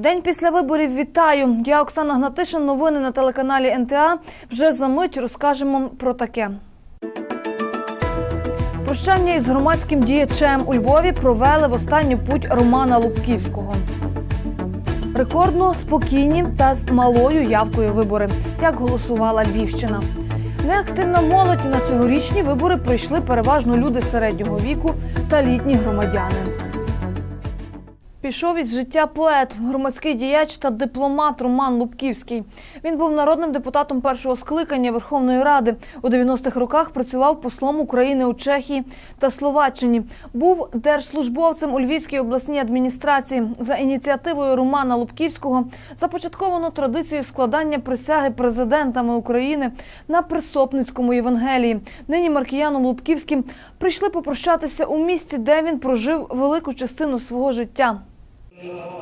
День після виборів вітаю. Я Оксана Гнатишин. Новини на телеканалі НТА. Вже за мить розкажемо про таке. Прощання із громадським діячем у Львові провели в останню путь Романа Лубківського. Рекордно спокійні та з малою явкою вибори. Як голосувала Львівщина. Неактивна молодь на цьогорічні вибори прийшли переважно люди середнього віку та літні громадяни. Пішов із життя поет, громадський діяч та дипломат Роман Лубківський. Він був народним депутатом першого скликання Верховної Ради. У 90-х роках працював послом України у Чехії та Словаччині. Був держслужбовцем у Львівській обласній адміністрації. За ініціативою Романа Лубківського започатковано традицію складання присяги президентами України на Присопницькому Євангелії. Нині Маркіяном Лубківським прийшли попрощатися у місті, де він прожив велику частину свого життя.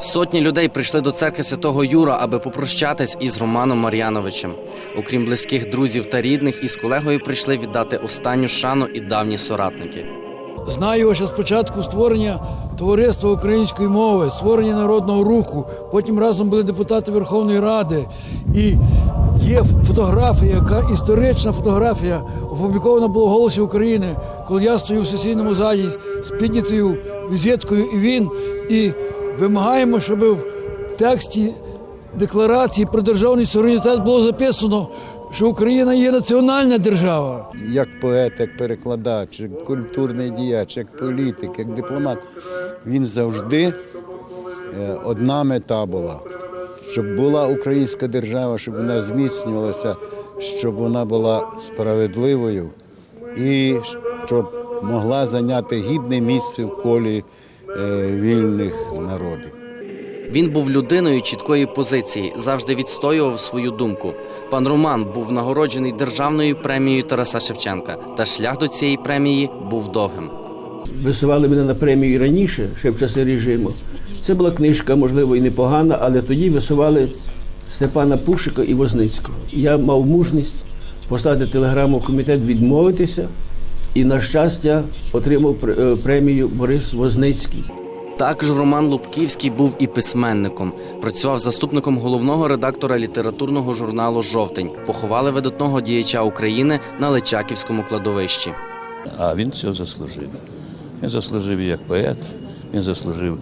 Сотні людей прийшли до церкви святого Юра, аби попрощатись із Романом Мар'яновичем. Окрім близьких друзів та рідних, із колегою прийшли віддати останню шану і давні соратники. Знаю його ще з початку створення товариства української мови, створення народного руху. Потім разом були депутати Верховної Ради. І є фотографія, яка історична фотографія, опублікована була в голосі України, коли я стою в сесійному залі з піднятою візиткою, і він. І вимагаємо, щоб в тексті декларації про державний суверенітет було записано, що Україна є національна держава. як поет, як перекладач, як культурний діяч, як політик, як дипломат, він завжди е, одна мета була, щоб була українська держава, щоб вона зміцнювалася, щоб вона була справедливою і щоб могла зайняти гідне місце в колі вільних народів. Він був людиною чіткої позиції, завжди відстоював свою думку. Пан Роман був нагороджений державною премією Тараса Шевченка, та шлях до цієї премії був довгим. висували мене на премію і раніше, ще в часи режиму. Це була книжка, можливо, і непогана, але тоді висували Степана Пушика і Возницького. Я мав мужність послати телеграму в комітет відмовитися, і, на щастя, отримав пр- е, премію Борис Возницький. Також Роман Лубківський був і письменником. Працював заступником головного редактора літературного журналу Жовтень. Поховали видатного діяча України на Личаківському кладовищі. А він цього заслужив. Він заслужив і як поет, він заслужив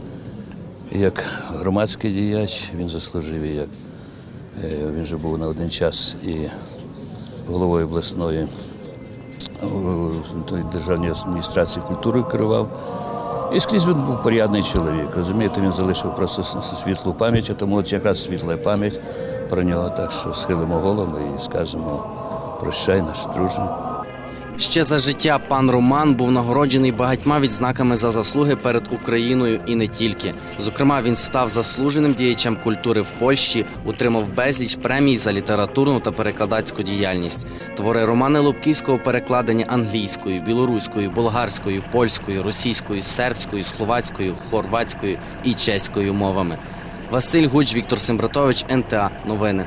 як громадський діяч, він заслужив і як е, він же був на один час і головою обласної о, тої адміністрації культури керував. І скрізь він був порядний чоловік. Розумієте, він залишив просто світлу пам'ять, тому от якраз світла пам'ять про нього. Так що схилимо голову і скажемо прощай, наш друже. Ще за життя пан Роман був нагороджений багатьма відзнаками за заслуги перед Україною і не тільки. Зокрема, він став заслуженим діячем культури в Польщі, отримав безліч премій за літературну та перекладацьку діяльність. Твори Романа Лубківського перекладені англійською, білоруською, болгарською, польською, російською, сербською, словацькою, хорватською і чеською мовами. Василь Гуч, Віктор Сембратович, НТА. Новини.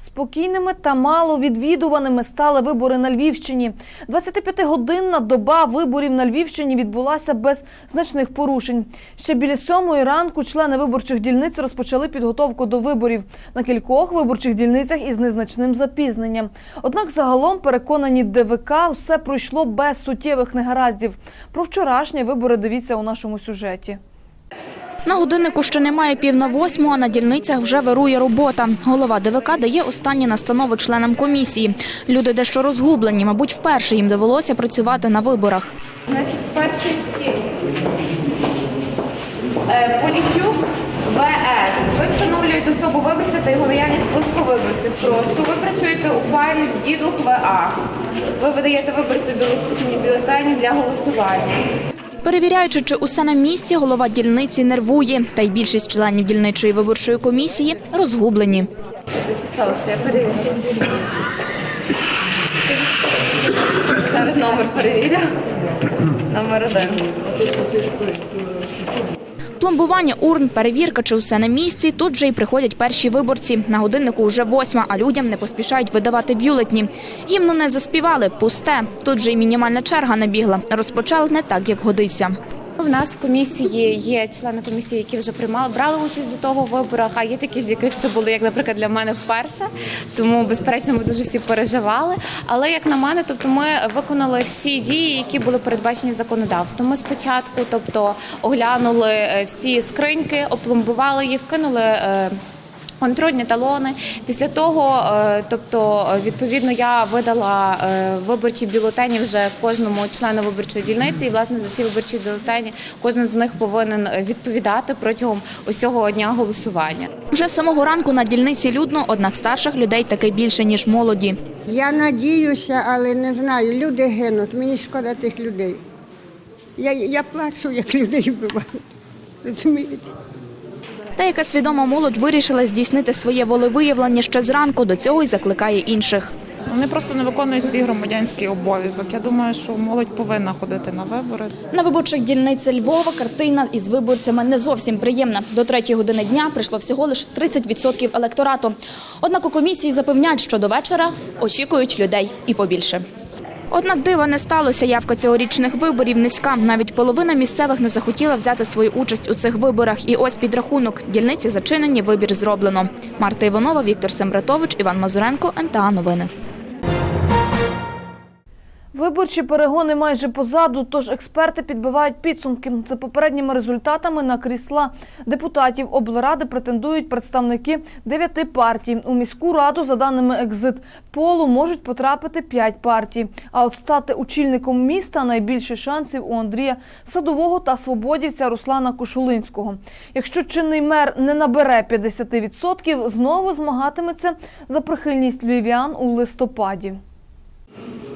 Спокійними та маловідвідуваними стали вибори на Львівщині. 25-годинна доба виборів на Львівщині відбулася без значних порушень. Ще біля сьомої ранку члени виборчих дільниць розпочали підготовку до виборів на кількох виборчих дільницях із незначним запізненням. Однак загалом переконані ДВК все пройшло без суттєвих негараздів. Про вчорашні вибори дивіться у нашому сюжеті. На годиннику ще немає пів на восьму, а на дільницях вже вирує робота. Голова ДВК дає останні настанови членам комісії. Люди дещо розгублені, мабуть, вперше їм довелося працювати на виборах. Значить, перший стіл. Е, Поліщук ВС. Ви встановлюєте особу виборця та його наявність списку виборців. Прошу. Ви працюєте у парі з дідух ВА. Ви видаєте виборцю білостичні бюлетені для голосування. Перевіряючи, чи усе на місці, голова дільниці нервує. Та й більшість членів дільничої виборчої комісії розгублені. Записалася, я. Номер перевірю. Номер один. Пломбування урн, перевірка, чи усе на місці. Тут же й приходять перші виборці. На годиннику вже восьма, а людям не поспішають видавати бюлетні. Гімну не заспівали, пусте. Тут же й мінімальна черга набігла. Розпочали не так, як годиться. У нас в комісії є члени комісії, які вже приймали брали участь до того в виборах. А є такі ж, яких це було, як, наприклад, для мене вперше. Тому, безперечно, ми дуже всі переживали. Але як на мене, тобто ми виконали всі дії, які були передбачені законодавством. Ми спочатку, тобто, оглянули е, всі скриньки, опломбували їх, вкинули. Контрольні талони. Після того, е, тобто, відповідно, я видала е, виборчі бюлетені вже кожному члену виборчої дільниці. І власне за ці виборчі бюлетені кожен з них повинен відповідати протягом усього дня голосування. Вже з самого ранку на дільниці людно, однак старших людей таки більше, ніж молоді. Я надіюся, але не знаю. Люди гинуть. Мені шкода тих людей. Я, я плачу, як людей вбивають. Розумієте? Деяка свідома молодь вирішила здійснити своє волевиявлення ще зранку. До цього й закликає інших. Вони просто не виконують свій громадянський обов'язок. Я думаю, що молодь повинна ходити на вибори. На виборчих дільниці Львова картина із виборцями не зовсім приємна. До третьої години дня прийшло всього лише 30% електорату. Однак у комісії запевняють, що до вечора очікують людей і побільше. Однак дива не сталося. Явка цьогорічних виборів низька. Навіть половина місцевих не захотіла взяти свою участь у цих виборах. І ось підрахунок. Дільниці зачинені, вибір зроблено. Марта Іванова, Віктор Сембратович, Іван Мазуренко, НТА Новини. Виборчі перегони майже позаду, тож експерти підбивають підсумки. За попередніми результатами на крісла депутатів облради претендують представники дев'яти партій. У міську раду, за даними екзит полу, можуть потрапити п'ять партій. А от стати очільником міста найбільше шансів у Андрія Садового та свободівця Руслана Кошулинського. Якщо чинний мер не набере 50%, знову змагатиметься за прихильність львів'ян у листопаді.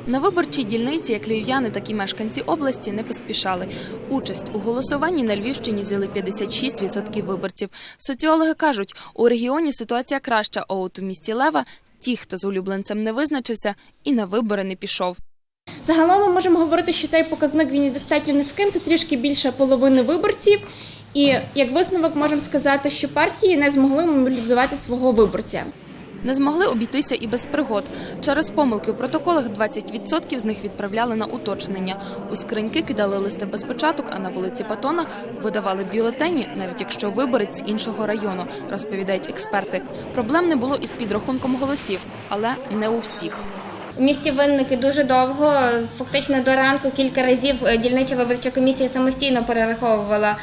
На виборчій дільниці як львів'яни, так і мешканці області не поспішали. Участь у голосуванні на Львівщині взяли 56% виборців. Соціологи кажуть, у регіоні ситуація краща, а от у місті Лева ті, хто з улюбленцем не визначився, і на вибори не пішов. Загалом ми можемо говорити, що цей показник він достатньо низьким, це трішки більше половини виборців. І як висновок можемо сказати, що партії не змогли мобілізувати свого виборця. Не змогли обійтися і без пригод. Через помилки у протоколах 20% з них відправляли на уточнення. У скриньки кидали листи без початок, а на вулиці Патона видавали бюлетені, навіть якщо виборець з іншого району, розповідають експерти. Проблем не було із підрахунком голосів, але не у всіх. У місті Винники дуже довго, фактично до ранку кілька разів е, дільнича виборча комісія самостійно перераховувала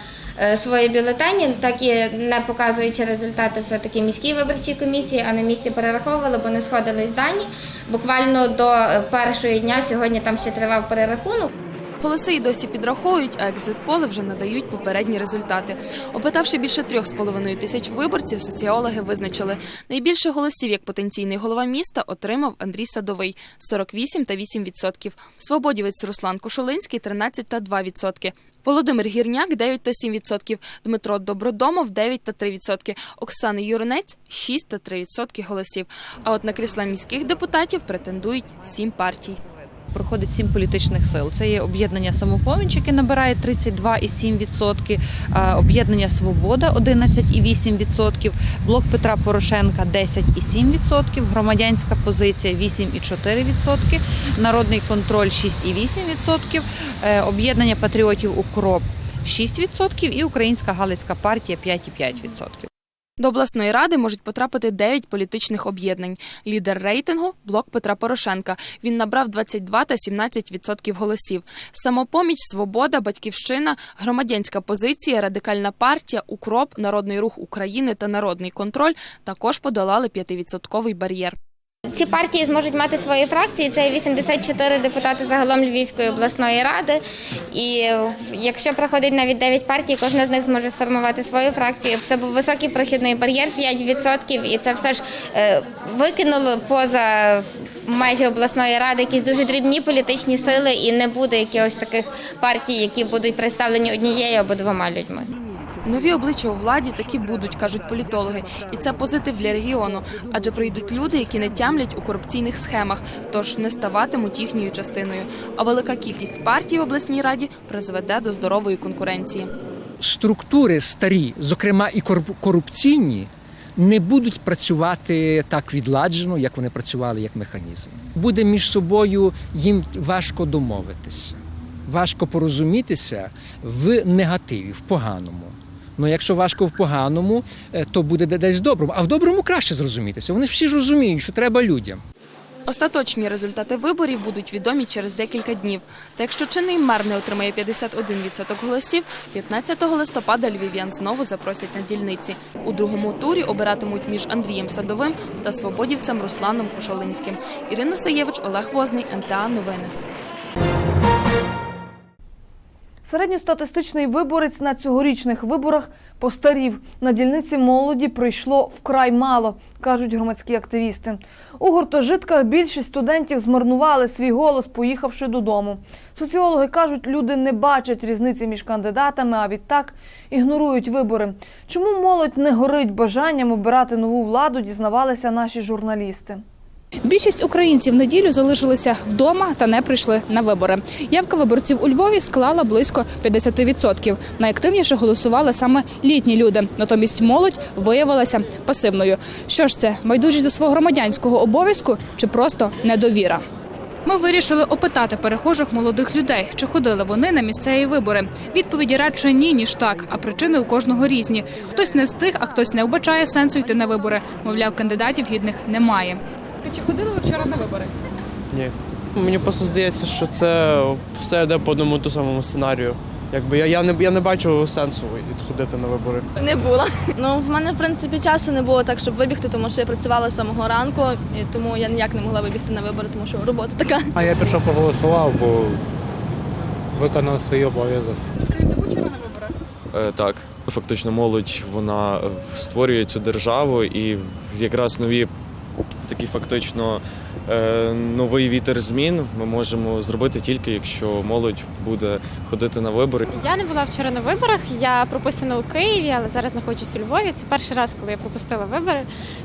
свої бюлетені, так і не показуючи результати все-таки міській виборчій комісії, а на місці перераховували, бо не сходились дані. Буквально до е, першої дня сьогодні там ще тривав перерахунок. Голоси й досі підраховують, а екзит-поли вже надають попередні результати. Опитавши більше трьох з половиною тисяч виборців, соціологи визначили найбільше голосів як потенційний голова міста отримав Андрій Садовий 48 та 8 відсотків. Свободівець Руслан Кошулинський 13 та 2 відсотки. Володимир Гірняк 9 та 7 відсотків, Дмитро Добродомов 9 та 3 відсотки, Оксана Юринець 6 та 3 відсотки голосів. А от на крісла міських депутатів претендують сім партій. Проходить сім політичних сил. Це є об'єднання самопоміч, яке набирає 32,7%, е, об'єднання Свобода 11,8%, блок Петра Порошенка 10,7%, громадянська позиція 8,4%, народний контроль 6,8%, е, об'єднання патріотів Укроп 6% і Українська Галицька партія 5,5%. До обласної ради можуть потрапити 9 політичних об'єднань. Лідер рейтингу блок Петра Порошенка. Він набрав 22 та 17 відсотків голосів. Самопоміч, Свобода, Батьківщина, громадянська позиція, радикальна партія, Укроп, Народний рух України та Народний контроль також подолали 5-відсотковий бар'єр. Ці партії зможуть мати свої фракції. Це 84 депутати загалом Львівської обласної ради. І якщо проходить навіть 9 партій, кожна з них зможе сформувати свою фракцію. Це був високий прохідний бар'єр 5%, і це все ж е, викинуло поза межі обласної ради якісь дуже дрібні політичні сили, і не буде якихось таких партій, які будуть представлені однією або двома людьми. Нові обличчя у владі такі будуть, кажуть політологи, і це позитив для регіону, адже прийдуть люди, які не тямлять у корупційних схемах, тож не ставатимуть їхньою частиною. А велика кількість партій в обласній раді призведе до здорової конкуренції. структури старі, зокрема і кору- корупційні, не будуть працювати так відладжено, як вони працювали як механізм. Буде між собою їм важко домовитися. важко порозумітися в негативі, в поганому. Ну, якщо важко в поганому, е, то буде де- десь в доброму. А в доброму краще зрозумітися. Вони всі ж розуміють, що треба людям. Остаточні результати виборів будуть відомі через декілька днів. Та якщо чинний мер не отримає 51% голосів, 15 листопада львів'ян знову запросять на дільниці. У другому турі обиратимуть між Андрієм Садовим та свободівцем Русланом Кушолинським. Ірина Саєвич, Олег Возний, НТА Новини. Середньостатистичний виборець на цьогорічних виборах постарів. На дільниці молоді прийшло вкрай мало, кажуть громадські активісти. У гуртожитках більшість студентів змарнували свій голос, поїхавши додому. Соціологи кажуть, люди не бачать різниці між кандидатами, а відтак ігнорують вибори. Чому молодь не горить бажанням обирати нову владу, дізнавалися наші журналісти. Більшість українців неділю залишилися вдома та не прийшли на вибори. Явка виборців у Львові склала близько 50%. Найактивніше голосували саме літні люди. Натомість молодь виявилася пасивною. Що ж це байдужість до свого громадянського обов'язку чи просто недовіра? Ми вирішили опитати перехожих молодих людей, чи ходили вони на місцеві вибори. Відповіді радше ні, ніж так. А причини у кожного різні. Хтось не встиг, а хтось не вбачає сенсу йти на вибори. Мовляв, кандидатів гідних немає. Чи ходили ви вчора на вибори? Ні. Мені просто здається, що це все йде по одному ту самому сценарію. Якби я, я не я не бачу сенсу ходити на вибори. Не була. Ну в мене в принципі часу не було так, щоб вибігти, тому що я працювала з самого ранку, і тому я ніяк не могла вибігти на вибори, тому що робота така. А я пішов проголосував, бо виконав свій обов'язок. Е, Так, фактично, молодь вона е, створює цю державу, і якраз нові такі фактично е, новий вітер змін ми можемо зробити тільки якщо молодь буде ходити на вибори. Я не була вчора на виборах. Я прописана у Києві, але зараз знаходжусь у Львові. Це перший раз, коли я пропустила вибори.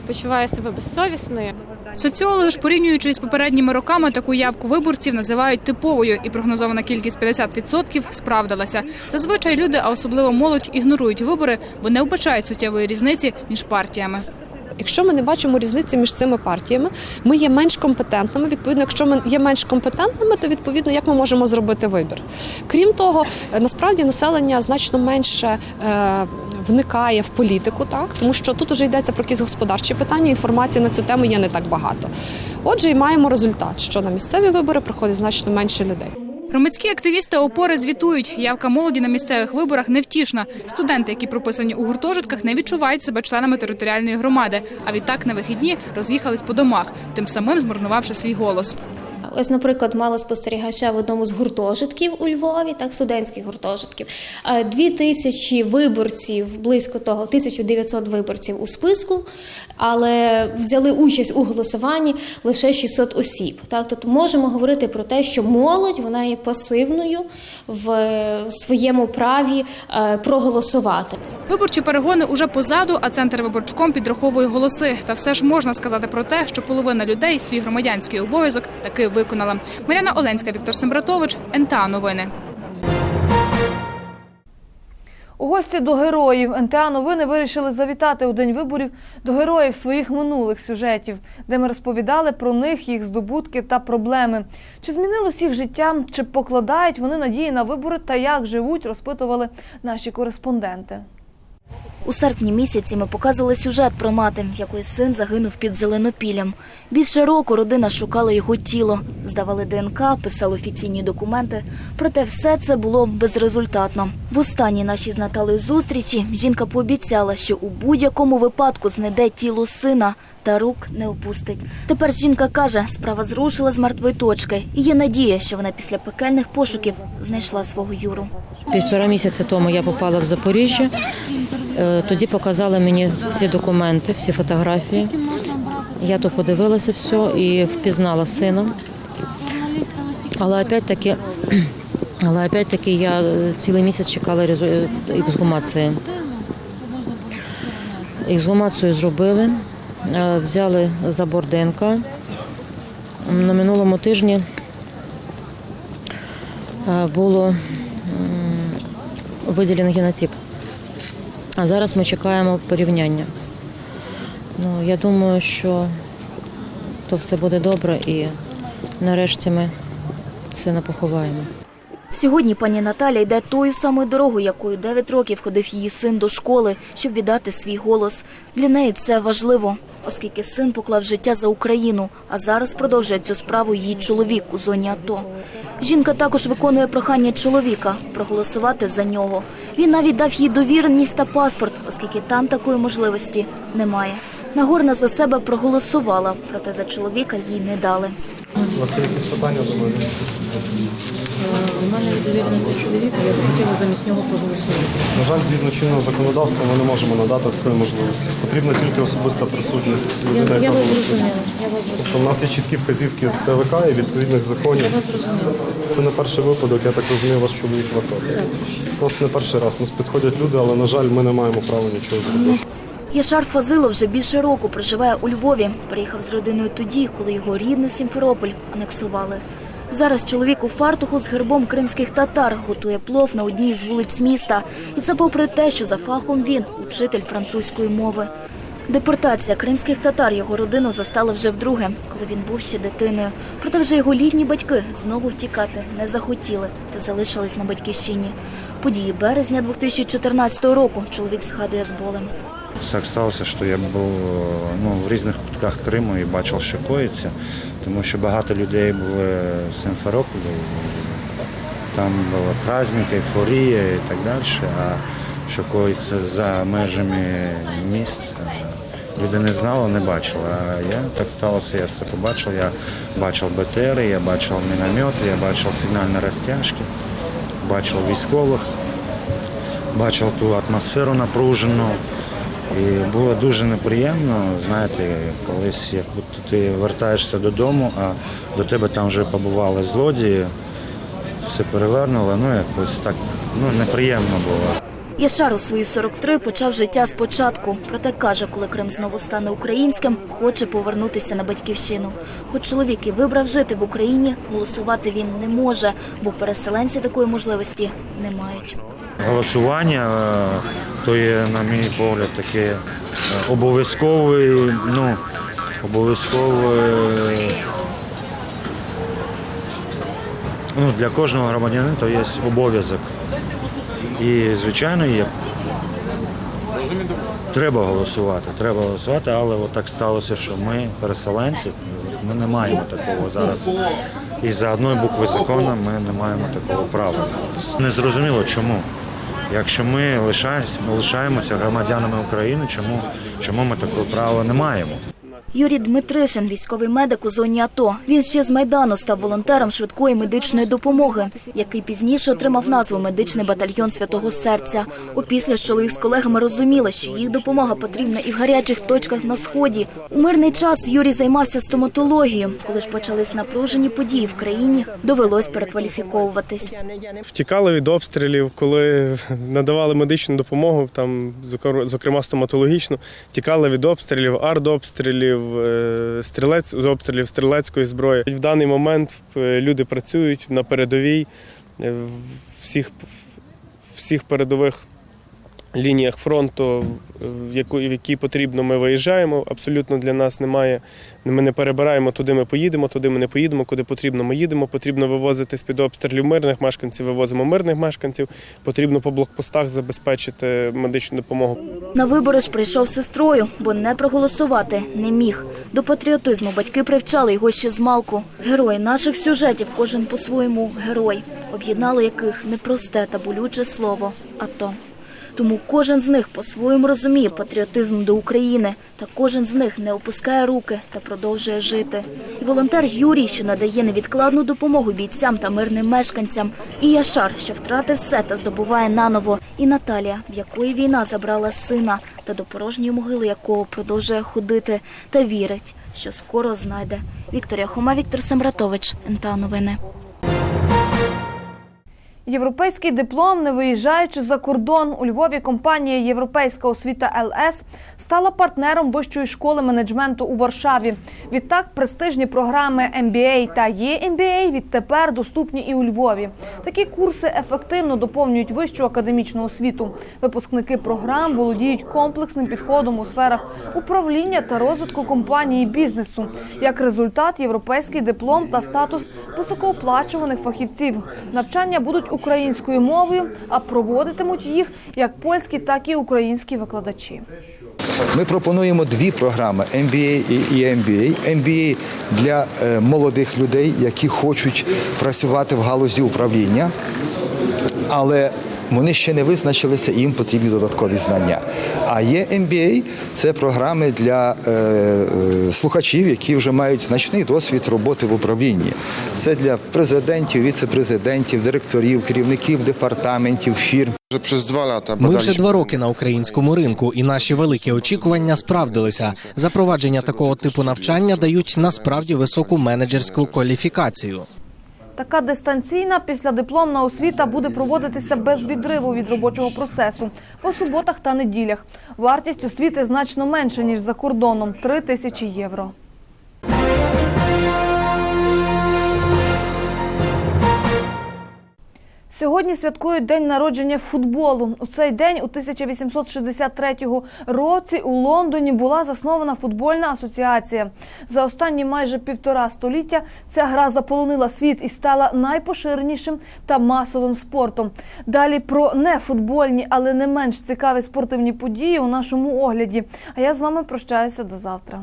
Почуваю себе безсовісною. Соціологи ж порівнюючи із попередніми роками, таку явку виборців називають типовою, і прогнозована кількість 50% справдилася. Зазвичай люди, а особливо молодь, ігнорують вибори, бо не вбачають суттєвої різниці між партіями. Якщо ми не бачимо різниці між цими партіями, ми є менш компетентними. Відповідно, якщо ми є менш компетентними, то відповідно як ми можемо зробити вибір. Крім того, е, насправді населення значно менше. Е, Вникає в політику, так тому що тут уже йдеться про якісь господарчі питання. Інформації на цю тему є не так багато. Отже, і маємо результат, що на місцеві вибори приходить значно менше людей. Громадські активісти опори звітують. Явка молоді на місцевих виборах невтішна. Студенти, які прописані у гуртожитках, не відчувають себе членами територіальної громади. А відтак на вихідні роз'їхались по домах, тим самим змарнувавши свій голос. Ось, наприклад, мала спостерігача в одному з гуртожитків у Львові, так студентських гуртожитків. Е, Дві тисячі виборців, близько того, 1900 виборців у списку, але взяли участь у голосуванні лише 600 осіб. Так, тобто можемо говорити про те, що молодь вона є пасивною в своєму праві е, проголосувати. Виборчі перегони уже позаду, а центр виборчком підраховує голоси. Та все ж можна сказати про те, що половина людей свій громадянський обов'язок таки виконала. Маряна Оленська, Віктор Сембратович, НТА Новини. У гості до героїв НТА новини вирішили завітати у день виборів до героїв своїх минулих сюжетів, де ми розповідали про них, їх здобутки та проблеми. Чи змінилось їх життя, чи покладають вони надії на вибори та як живуть, розпитували наші кореспонденти. У серпні місяці ми показували сюжет про мати, якої син загинув під зеленопіллям. Більше року родина шукала його тіло, здавали ДНК, писали офіційні документи. Проте все це було безрезультатно. В останній нашій з Наталею зустрічі жінка пообіцяла, що у будь-якому випадку знайде тіло сина та рук не опустить. Тепер жінка каже, справа зрушила з мертвої точки, і є надія, що вона після пекельних пошуків знайшла свого Юру. Півтора місяця тому я попала в Запоріжжя. Е, Тоді показали мені всі документи, всі фотографії. Я то подивилася все і впізнала сина. Але опять-таки, але опять-таки я е, цілий місяць чекала резу- ексгумації. Ексгумацію зробили, е, взяли забор ДНК. На минулому тижні е, було м, виділений генотип. А зараз ми чекаємо порівняння. Ну, я думаю, що то все буде добре і нарешті ми сина поховаємо. Сьогодні пані Наталя йде тою самою дорогою, якою 9 років ходив її син до школи, щоб віддати свій голос. Для неї це важливо, оскільки син поклав життя за Україну, а зараз продовжує цю справу її чоловік у зоні АТО. Жінка також виконує прохання чоловіка проголосувати за нього. Він навіть дав їй довіреність та паспорт, оскільки там такої можливості немає. Нагорна за себе проголосувала, проте за чоловіка їй не дали. У вас є якісь питання? У мене відповідності чоловіка, я б хотіла замість нього проголосувати. На жаль, згідно чинного законодавства ми не можемо надати такої можливості. Потрібна тільки особиста присутність я яка голосує. Тобто в нас є чіткі вказівки з ТВК і відповідних законів. Я вас зрозуміла. Це не перший випадок, я так розумію, ваш чоловік в АТО. У нас не перший раз. Нас підходять люди, але на жаль, ми не маємо права нічого зробити. Яшар Фазилов вже більше року проживає у Львові. Приїхав з родиною тоді, коли його рідний Сімферополь анексували. Зараз чоловік у фартуху з гербом кримських татар готує плов на одній з вулиць міста. І це попри те, що за фахом він учитель французької мови. Депортація кримських татар його родину застала вже вдруге, коли він був ще дитиною. Проте вже його літні батьки знову втікати не захотіли та залишились на батьківщині. Події березня 2014 року чоловік згадує з болем. Так сталося, що я був ну, в різних кутках Криму і бачив, що коїться, тому що багато людей були в Симферополі. Там були праздники, ейфорія і так далі. А що коїться за межами міст, люди не знали, не бачили. А я так сталося, я все побачив. Я бачив БТРи, я бачив міномети, я бачив сигнальні розтяжки, бачив військових, бачив ту атмосферу напружену. І було дуже неприємно, знаєте, колись як будто ти вертаєшся додому, а до тебе там вже побували злодії, все перевернуло, ну якось так ну, неприємно було. Яшар у свої 43 почав життя спочатку. Проте каже, коли Крим знову стане українським, хоче повернутися на батьківщину. Хоч чоловік і вибрав жити в Україні, голосувати він не може, бо переселенці такої можливості не мають. Голосування е, то є, на мій погляд, таке е, обов'язковий, ну, обов'язковий ну, для кожного громадянина то є обов'язок. І, звичайно, є. Треба голосувати, треба голосувати, але от так сталося, що ми, переселенці, ми не маємо такого зараз. І за одної букви закону ми не маємо такого права. Не зрозуміло чому. Якщо ми лишаємося, громадянами України, чому, чому ми такого права не маємо? Юрій Дмитришин, військовий медик у зоні АТО. Він ще з Майдану став волонтером швидкої медичної допомоги, який пізніше отримав назву медичний батальйон Святого Серця. Опісля ж чоловік з колегами розуміли, що їх допомога потрібна і в гарячих точках на сході. У мирний час Юрій займався стоматологією. Коли ж почались напружені події в країні, довелось перекваліфіковуватись. Втікали від обстрілів, коли надавали медичну допомогу, там, зокрема стоматологічну, тікали від обстрілів, артобстрілів, е, стрілець, з обстрілів стрілецької зброї. В даний момент е, люди працюють на передовій е, всіх, всіх передових лініях фронту, в яку, в які потрібно, ми виїжджаємо. Абсолютно для нас немає. Ми не перебираємо туди, ми поїдемо, туди ми не поїдемо, куди потрібно, ми їдемо. Потрібно вивозити з-під обстрілів мирних мешканців, вивозимо мирних мешканців. Потрібно по блокпостах забезпечити медичну допомогу. На вибори ж прийшов з сестрою, бо не проголосувати не міг. До патріотизму батьки привчали його ще з малку. Герої наших сюжетів, кожен по-своєму герой, об'єднало яких непросте та болюче слово АТО. Тому кожен з них по-своєму розуміє патріотизм до України, та кожен з них не опускає руки та продовжує жити. І волонтер Юрій, що надає невідкладну допомогу бійцям та мирним мешканцям, і Яшар, що втратив все та здобуває наново, і Наталія, в якої війна забрала сина, та до порожньої могили якого продовжує ходити та вірить, що скоро знайде. Вікторія Хома, Віктор Сембратович, НТА Новини. Європейський диплом, не виїжджаючи за кордон. У Львові компанія Європейська освіта ЛС стала партнером Вищої школи менеджменту у Варшаві. Відтак престижні програми MBA та EMBA відтепер доступні і у Львові. Такі курси ефективно доповнюють вищу академічну освіту. Випускники програм володіють комплексним підходом у сферах управління та розвитку компанії бізнесу. Як результат, європейський диплом та статус високооплачуваних фахівців. Навчання будуть українською мовою, а проводитимуть їх як польські, так і українські викладачі. Ми пропонуємо дві програми MBA і EMBA. MBA для е, молодих людей, які хочуть працювати в галузі управління, але вони ще не визначилися, і їм потрібні додаткові знання. А є MBA – це програми для е, е, слухачів, які вже мають значний досвід роботи в управлінні. Це для президентів, віце-президентів, директорів, керівників департаментів, фірм. Ми вже два роки на українському ринку, і наші великі очікування справдилися. Запровадження такого типу навчання дають насправді високу менеджерську кваліфікацію. Така дистанційна післядипломна освіта буде проводитися без відриву від робочого процесу по суботах та неділях. Вартість освіти значно менша ніж за кордоном 3 тисячі євро. Сьогодні святкують день народження футболу. У цей день, у 1863 році, у Лондоні була заснована футбольна асоціація. За останні майже півтора століття ця гра заполонила світ і стала найпоширенішим та масовим спортом. Далі про нефутбольні, але не менш цікаві спортивні події у нашому огляді. А я з вами прощаюся до завтра.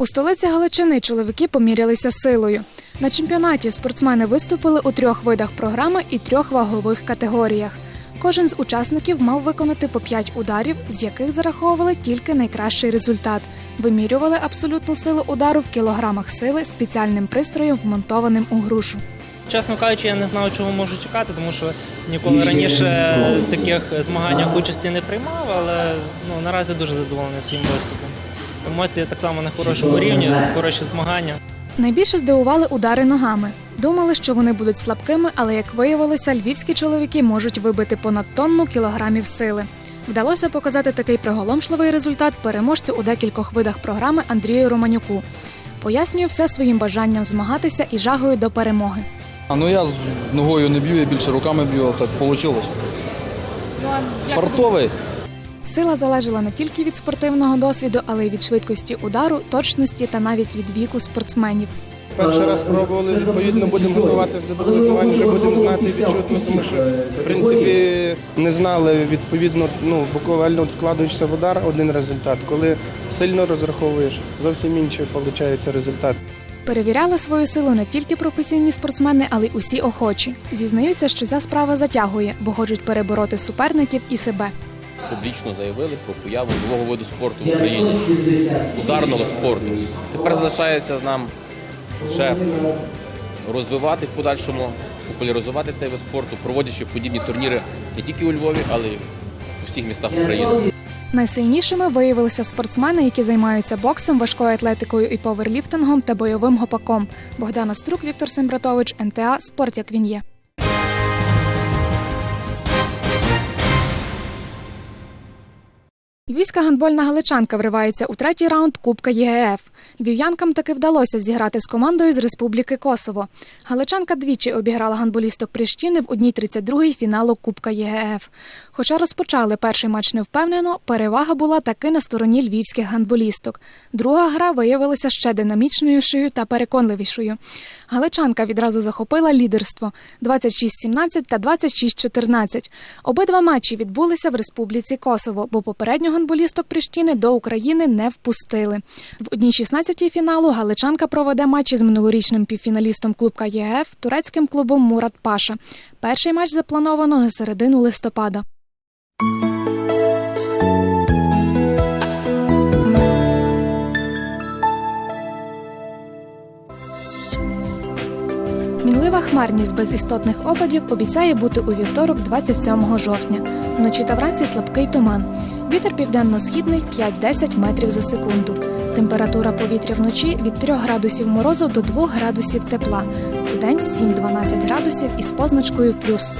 У столиці Галичини чоловіки помірялися силою. На чемпіонаті спортсмени виступили у трьох видах програми і трьох вагових категоріях. Кожен з учасників мав виконати по п'ять ударів, з яких зараховували тільки найкращий результат. Вимірювали абсолютну силу удару в кілограмах сили спеціальним пристроєм, вмонтованим у грушу. Чесно кажучи, я не знав, чого можу чекати, тому що ніколи раніше таких змаганнях участі не приймав, але ну, наразі дуже задоволений своїм виступом. Емоції так само на хорошому рівні, хороші змагання. Найбільше здивували удари ногами. Думали, що вони будуть слабкими, але як виявилося, львівські чоловіки можуть вибити понад тонну кілограмів сили. Вдалося показати такий приголомшливий результат переможцю у декількох видах програми Андрію Романюку. Пояснює все своїм бажанням змагатися і жагою до перемоги. А ну я з ногою не б'ю, я більше руками б'ю, так вийшло. Фартовий. Сила залежала не тільки від спортивного досвіду, але й від швидкості удару, точності та навіть від віку спортсменів. Перший раз пробували, відповідно, будемо готуватися до другого змагань, вже будемо знати і відчутно, тому що, в принципі, не знали, відповідно, ну, буквально вкладаєшся в удар один результат. Коли сильно розраховуєш, зовсім інший виходить результат. Перевіряли свою силу не тільки професійні спортсмени, але й усі охочі. Зізнаються, що ця справа затягує, бо хочуть перебороти суперників і себе. Публічно заявили про появу нового виду спорту в Україні ударного спорту. Тепер залишається нам ще розвивати в подальшому, популяризувати цей вид спорту, проводячи подібні турніри не тільки у Львові, але й у всіх містах України. Найсильнішими виявилися спортсмени, які займаються боксом, важкою атлетикою і поверліфтингом та бойовим гопаком. Богдана Струк, Віктор Сембратович, НТА Спорт як він є. Львівська гандбольна галичанка вривається у третій раунд Кубка ЄГФ. Львів'янкам таки вдалося зіграти з командою з Республіки Косово. Галичанка двічі обіграла гандболісток Прищини в 1-32 фіналу Кубка ЄГФ. Хоча розпочали перший матч невпевнено, перевага була таки на стороні львівських гандболісток. Друга гра виявилася ще динамічнішою та переконливішою. Галичанка відразу захопила лідерство 26-17 та 26-14. Обидва матчі відбулися в Республіці Косово, бо попередньо гандболісток Прищини до України не впустили. В 1-16 фіналу Галичанка проведе матчі з минулорічним півфіналістом клубка ЄГФ турецьким клубом Мурат Паша. Перший матч заплановано на середину листопада. Мінлива Хмарність без істотних опадів обіцяє бути у вівторок, 27 жовтня. Вночі та вранці слабкий туман. Вітер південно-східний 5-10 метрів за секунду. Температура повітря вночі від 3 градусів морозу до 2 градусів тепла. Вдень 7-12 градусів із позначкою плюс.